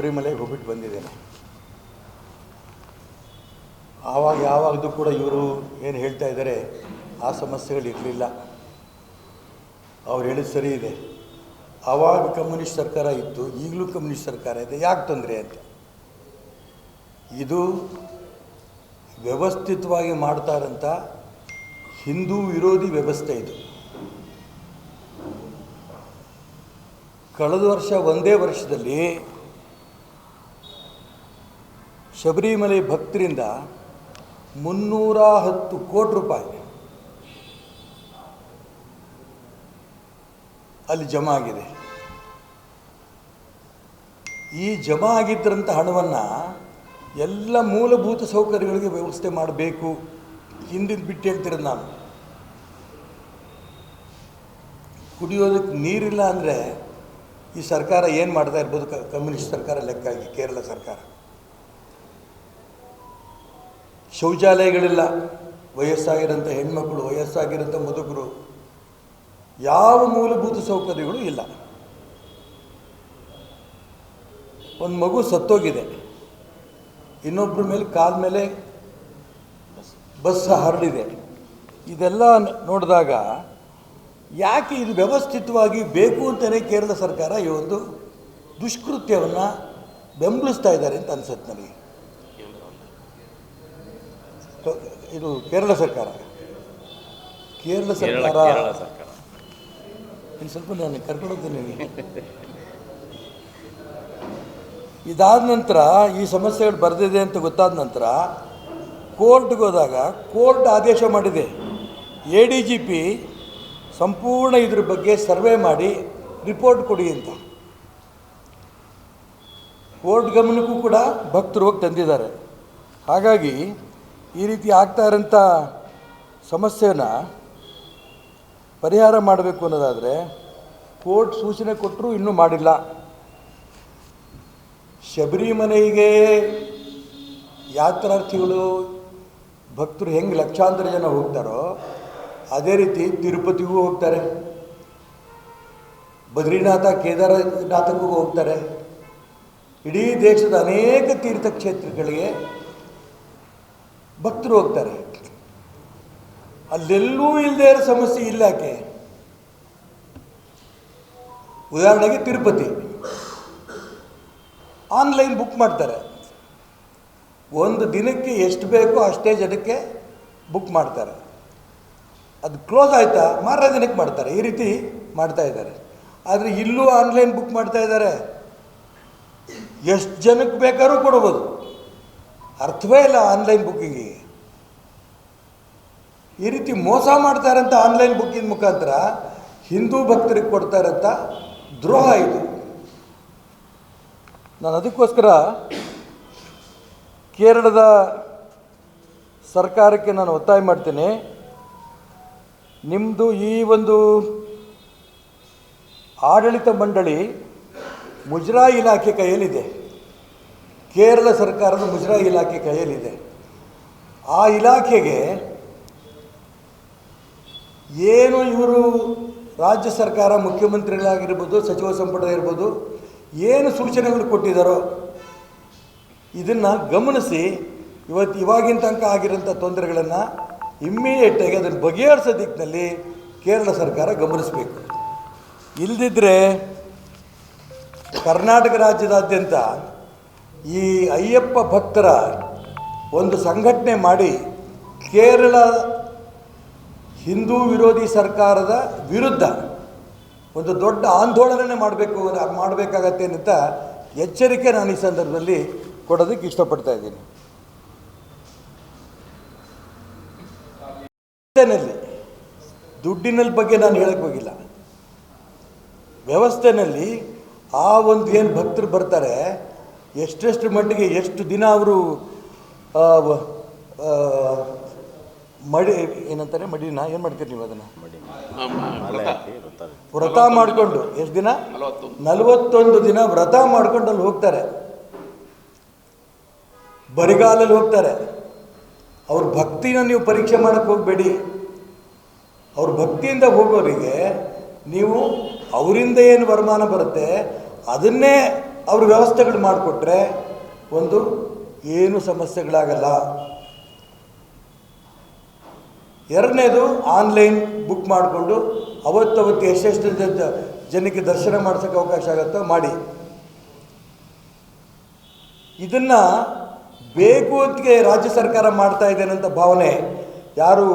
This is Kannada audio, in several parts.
ಶಬರಿಮಲೆಗೆ ಹೋಗ್ಬಿಟ್ಟು ಬಂದಿದ್ದೇನೆ. ಆವಾಗ ಯಾವಾಗಲೂ ಕೂಡ ಇವರು ಏನು ಹೇಳ್ತಾ ಇದ್ದಾರೆ, ಆ ಸಮಸ್ಯೆಗಳು ಇರಲಿಲ್ಲ. ಅವ್ರು ಹೇಳಿದ ಸರಿ ಇದೆ. ಆವಾಗ ಕಮ್ಯುನಿಸ್ಟ್ ಸರ್ಕಾರ ಇತ್ತು, ಈಗಲೂ ಕಮ್ಯುನಿಸ್ಟ್ ಸರ್ಕಾರ ಇದೆ, ಯಾಕೆ ತೊಂದರೆ ಅಂತ. ಇದು ವ್ಯವಸ್ಥಿತವಾಗಿ ಮಾಡ್ತಾರಂಥ ಹಿಂದೂ ವಿರೋಧಿ ವ್ಯವಸ್ಥೆ ಇದು. ಕಳೆದ ವರ್ಷ ಒಂದೇ ವರ್ಷದಲ್ಲಿ ಶಬರಿಮಲೆ ಭಕ್ತರಿಂದ ಮುನ್ನೂರ ಹತ್ತು ಕೋಟಿ ರೂಪಾಯಿ ಅಲ್ಲಿ ಜಮಾ ಆಗಿದೆ. ಈ ಜಮಾ ಆಗಿದ್ದರಂಥ ಹಣವನ್ನು ಎಲ್ಲ ಮೂಲಭೂತ ಸೌಕರ್ಯಗಳಿಗೆ ವ್ಯವಸ್ಥೆ ಮಾಡಬೇಕು. ಹಿಂದಿನ ಬಿಟ್ಟು ಹೇಳ್ತಿರೋದು ನಾನು. ಕುಡಿಯೋದಕ್ಕೆ ನೀರಿಲ್ಲ ಅಂದರೆ ಈ ಸರ್ಕಾರ ಏನು ಮಾಡ್ತಾ ಇರ್ಬೋದು? ಕಮ್ಯುನಿಸ್ಟ್ ಸರ್ಕಾರ ಲೆಕ್ಕ ಕೇರಳ ಸರ್ಕಾರ. ಶೌಚಾಲಯಗಳಿಲ್ಲ. ವಯಸ್ಸಾಗಿರೋಂಥ ಹೆಣ್ಮಕ್ಳು ವಯಸ್ಸಾಗಿರೋಂಥ ಮುದುಕರು, ಯಾವ ಮೂಲಭೂತ ಸೌಕರ್ಯಗಳು ಇಲ್ಲ. ಒಂದು ಮಗು ಸತ್ತೋಗಿದೆ. ಇನ್ನೊಬ್ಬರ ಮೇಲೆ ಕಾಲ ಮೇಲೆ ಬಸ್ ಹರಡಿದೆ. ಇದೆಲ್ಲ ನೋಡಿದಾಗ ಯಾಕೆ ಇದು ವ್ಯವಸ್ಥಿತವಾಗಿ ಬೇಕು ಅಂತಲೇ ಕೇರಳ ಸರ್ಕಾರ ಈ ಒಂದು ದುಷ್ಕೃತ್ಯವನ್ನು ಬೆಂಬಲಿಸ್ತಾ ಇದ್ದಾರೆ ಅಂತ ಅನಿಸುತ್ತೆ ನನಗೆ ಇದು ಕೇರಳ ಸರ್ಕಾರ. ಕೇರಳ ಸರ್ಕಾರ. ಇನ್ನು ಸ್ವಲ್ಪ ನಾನು ಕರ್ಕೊಂಡೋಗ್ತೀನಿ ಇದಾದ ನಂತರ ಈ ಸಮಸ್ಯೆಗಳು ಬರೆದಿದೆ ಅಂತ ಗೊತ್ತಾದ ನಂತರ ಕೋರ್ಟ್ಗೆ ಹೋದಾಗ ಕೋರ್ಟ್ ಆದೇಶ ಮಾಡಿದೆ. ಎ ಡಿ ಜಿ ಪಿ ಸಂಪೂರ್ಣ ಇದ್ರ ಬಗ್ಗೆ ಸರ್ವೆ ಮಾಡಿ ರಿಪೋರ್ಟ್ ಕೊಡಿ ಅಂತ. ಕೋರ್ಟ್ ಗಮನಕ್ಕೂ ಕೂಡ ಭಕ್ತರು ಹೋಗಿ ತಂದಿದ್ದಾರೆ. ಹಾಗಾಗಿ ಈ ರೀತಿ ಆಗ್ತಾ ಇರೋಂಥ ಸಮಸ್ಯೆನ ಪರಿಹಾರ ಮಾಡಬೇಕು ಅನ್ನೋದಾದರೆ ಕೋರ್ಟ್ ಸೂಚನೆ ಕೊಟ್ಟರೂ ಇನ್ನೂ ಮಾಡಿಲ್ಲ. ಶಬರಿಮನೆಗೆ ಯಾತ್ರಾರ್ಥಿಗಳು ಭಕ್ತರು ಹೆಂಗೆ ಲಕ್ಷಾಂತರ ಜನ ಹೋಗ್ತಾರೋ ಅದೇ ರೀತಿ ತಿರುಪತಿಗೂ ಹೋಗ್ತಾರೆ. ಬದ್ರಿನಾಥ, ಕೇದಾರನಾಥಕ್ಕೂ ಹೋಗ್ತಾರೆ. ಇಡೀ ದೇಶದ ಅನೇಕ ತೀರ್ಥಕ್ಷೇತ್ರಗಳಿಗೆ ಭಕ್ತರು ಹೋಗ್ತಾರೆ. ಅಲ್ಲೆಲ್ಲೂ ಇಲ್ಲದೆ ಇರೋ ಸಮಸ್ಯೆ ಇಲ್ಲ ಯಾಕೆ ಉದಾಹರಣೆಗೆ ತಿರುಪತಿ. ಆನ್ಲೈನ್ ಬುಕ್ ಮಾಡ್ತಾರೆ. ಒಂದು ದಿನಕ್ಕೆ ಎಷ್ಟು ಬೇಕೋ ಅಷ್ಟೇ ಜನಕ್ಕೆ ಬುಕ್ ಮಾಡ್ತಾರೆ. ಅದು ಕ್ಲೋಸ್ ಆಯಿತಾ? ಮಾರನೇ ದಿನಕ್ಕೆ ಮಾಡ್ತಾರೆ. ಈ ರೀತಿ ಮಾಡ್ತಾ ಇದ್ದಾರೆ. ಆದರೆ ಇಲ್ಲೂ ಆನ್ಲೈನ್ ಬುಕ್ ಮಾಡ್ತಾ ಇದ್ದಾರೆ. ಎಷ್ಟು ಜನಕ್ಕೆ ಬೇಕಾದ್ರೂ ಕೊಡ್ಬೋದು. ಅರ್ಥವೇ ಇಲ್ಲ ಆನ್ಲೈನ್ ಬುಕ್ಕಿಂಗಿಗೆ ಈ ರೀತಿ ಮೋಸ ಅಂತ ಆನ್ಲೈನ್ ಬುಕ್ಕಿಂಗ್ ಮುಖಾಂತರ ಹಿಂದೂ ಭಕ್ತರಿಗೆ ಕೊಡ್ತಾರಂತ ದ್ರೋಹ ಇದು. ನಾನು ಅದಕ್ಕೋಸ್ಕರ ಕೇರಳದ ಸರ್ಕಾರಕ್ಕೆ ನಾನು ಒತ್ತಾಯ ಮಾಡ್ತೇನೆ. ನಿಮ್ಮದು ಈ ಒಂದು ಆಡಳಿತ ಮಂಡಳಿ ಮುಜರಾಯಿ ಇಲಾಖೆ ಕೈಯಲ್ಲಿದೆ. ಕೇರಳ ಸರ್ಕಾರದ ಮುಜರಾಯಿ ಇಲಾಖೆ ಕೈಯಲ್ಲಿದೆ. ಆ ಇಲಾಖೆಗೆ ಏನು ಇವರು ರಾಜ್ಯ ಸರ್ಕಾರ ಮುಖ್ಯಮಂತ್ರಿಗಳಾಗಿರ್ಬೋದು, ಸಚಿವ ಸಂಪುಟ ಇರ್ಬೋದು, ಏನು ಸೂಚನೆಗಳು ಕೊಟ್ಟಿದ್ದಾರೋ ಇದನ್ನು ಗಮನಿಸಿ ಇವತ್ತು ಇವಾಗಿನ ತನಕ ಆಗಿರೋಂಥ ತೊಂದರೆಗಳನ್ನು ಇಮ್ಮಿಡಿಯೇಟಾಗಿ ಅದನ್ನು ಬಗೆಹರಿಸೋ ದಿಕ್ಕಿನಲ್ಲಿ ಕೇರಳ ಸರ್ಕಾರ ಗಮನಿಸಬೇಕು. ಇಲ್ಲದಿದ್ದರೆ ಕರ್ನಾಟಕ ರಾಜ್ಯದಾದ್ಯಂತ ಈ ಅಯ್ಯಪ್ಪ ಭಕ್ತರ ಒಂದು ಸಂಘಟನೆ ಮಾಡಿ ಕೇರಳ ಹಿಂದೂ ವಿರೋಧಿ ಸರ್ಕಾರದ ವಿರುದ್ಧ ಒಂದು ದೊಡ್ಡ ಆಂದೋಲನ ಮಾಡಬೇಕು ಮಾಡಬೇಕಾಗತ್ತೆ ಅಂತ ಎಚ್ಚರಿಕೆ ನಾನು ಈ ಸಂದರ್ಭದಲ್ಲಿ ಕೊಡೋದಕ್ಕೆ ಇಷ್ಟಪಡ್ತಾ ಇದ್ದೀನಿ. ದುಡ್ಡಿನಲ್ಲಿ ಬಗ್ಗೆ ನಾನು ಹೇಳಕ್ಕೆ ಹೋಗಿಲ್ಲ. ವ್ಯವಸ್ಥೆನಲ್ಲಿ ಆ ಒಂದು ಏನು ಭಕ್ತರು ಬರ್ತಾರೆ ಎಷ್ಟೆಷ್ಟು ಮಟ್ಟಿಗೆ ಎಷ್ಟು ದಿನ ಅವರು ಮಡಿ, ಏನಂತಾರೆ, ಮಡಿನ? ಏನು ಮಾಡ್ತೀರಿ ನೀವು ಅದನ್ನು? ವ್ರತ ಮಾಡಿಕೊಂಡು, ಎಷ್ಟು ದಿನ? ನಲವತ್ತೊಂದು ದಿನ ವ್ರತ ಮಾಡ್ಕೊಂಡು ಅಲ್ಲಿ ಹೋಗ್ತಾರೆ. ಬರಿಗಾಲಲ್ಲಿ ಹೋಗ್ತಾರೆ. ಅವ್ರ ಭಕ್ತಿನ ನೀವು ಪರೀಕ್ಷೆ ಮಾಡಕ್ಕೆ ಹೋಗಬೇಡಿ. ಅವ್ರ ಭಕ್ತಿಯಿಂದ ಹೋಗೋರಿಗೆ ನೀವು ಅವರಿಂದ ಏನು ವರಮಾನ ಬರುತ್ತೆ, ಅದನ್ನೇ ಅವ್ರ ವ್ಯವಸ್ಥೆಗಳು ಮಾಡಿಕೊಟ್ರೆ ಒಂದು ಏನು ಸಮಸ್ಯೆಗಳಾಗಲ್ಲ. ಎರಡನೇದು ಆನ್ಲೈನ್ ಬುಕ್ ಮಾಡಿಕೊಂಡು ಅವತ್ತವತ್ತು ಎಷ್ಟೆಷ್ಟು ಜನಕ್ಕೆ ದರ್ಶನ ಮಾಡ್ಸೋಕೆ ಅವಕಾಶ ಆಗುತ್ತೋ ಮಾಡಿ. ಇದನ್ನು ಬೇಕು ಅಂತಗೆ ರಾಜ್ಯ ಸರ್ಕಾರ ಮಾಡ್ತಾ ಅಂತ ಭಾವನೆ ಯಾರು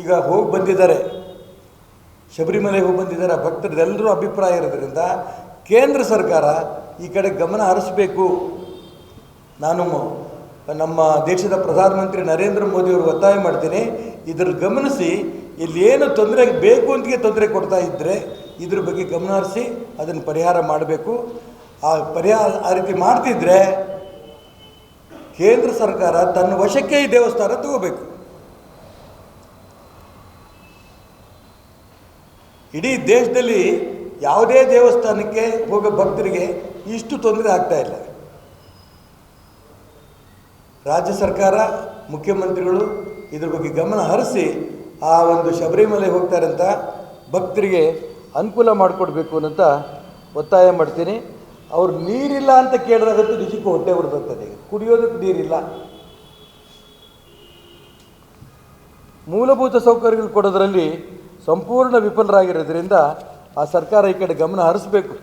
ಈಗ ಹೋಗಿ ಬಂದಿದ್ದಾರೆ, ಶಬರಿಮಲೆಗೆ ಹೋಗಿ ಬಂದಿದ್ದಾರೆ ಭಕ್ತರದೆಲ್ಲರೂ ಅಭಿಪ್ರಾಯ ಇರೋದ್ರಿಂದ ಕೇಂದ್ರ ಸರ್ಕಾರ ಈ ಕಡೆ ಗಮನ ಹರಿಸಬೇಕು. ನಾನು ನಮ್ಮ ದೇಶದ ಪ್ರಧಾನಮಂತ್ರಿ ನರೇಂದ್ರ ಮೋದಿಯವರು ಒತ್ತಾಯ ಮಾಡ್ತೀನಿ. ಇದ್ರ ಗಮನಿಸಿ ಇಲ್ಲಿ ಏನು ತೊಂದರೆ ಬೇಕು ಅಂತಿಗೆ ತೊಂದರೆ ಕೊಡ್ತಾ ಇದ್ದರೆ ಇದ್ರ ಬಗ್ಗೆ ಗಮನ ಹರಿಸಿ ಅದನ್ನು ಪರಿಹಾರ ಮಾಡಬೇಕು. ಆ ಪರಿಹಾರ, ಆ ರೀತಿ ಮಾಡ್ತಿದ್ರೆ ಕೇಂದ್ರ ಸರ್ಕಾರ ತನ್ನ ವಶಕ್ಕೆ ಈ ದೇವಸ್ಥಾನ ತಗೋಬೇಕು. ಇಡೀ ದೇಶದಲ್ಲಿ ಯಾವುದೇ ದೇವಸ್ಥಾನಕ್ಕೆ ಹೋಗೋ ಭಕ್ತರಿಗೆ ಇಷ್ಟು ತೊಂದರೆ ಆಗ್ತಾ ಇಲ್ಲ. ರಾಜ್ಯ ಸರ್ಕಾರ, ಮುಖ್ಯಮಂತ್ರಿಗಳು ಇದ್ರ ಬಗ್ಗೆ ಗಮನ ಹರಿಸಿ ಆ ಒಂದು ಶಬರಿಮಲೆ ಹೋಗ್ತಾರಂತ ಭಕ್ತರಿಗೆ ಅನುಕೂಲ ಮಾಡಿಕೊಡ್ಬೇಕು ಅಂತ ಒತ್ತಾಯ ಮಾಡ್ತೀನಿ. ಅವ್ರು ನೀರಿಲ್ಲ ಅಂತ ಕೇಳಿದಾಗಂತೂ ನಿಜಕ್ಕೂ ಹೊಟ್ಟೆ ಬರ್ತದೆ ಕುಡಿಯೋದಕ್ಕೆ ನೀರಿಲ್ಲ. ಮೂಲಭೂತ ಸೌಕರ್ಯಗಳು ಕೊಡೋದ್ರಲ್ಲಿ ಸಂಪೂರ್ಣ ವಿಫಲರಾಗಿರೋದ್ರಿಂದ ಆ ಸರ್ಕಾರ ಈ ಕಡೆ ಗಮನ ಹರಿಸ್ಬೇಕು.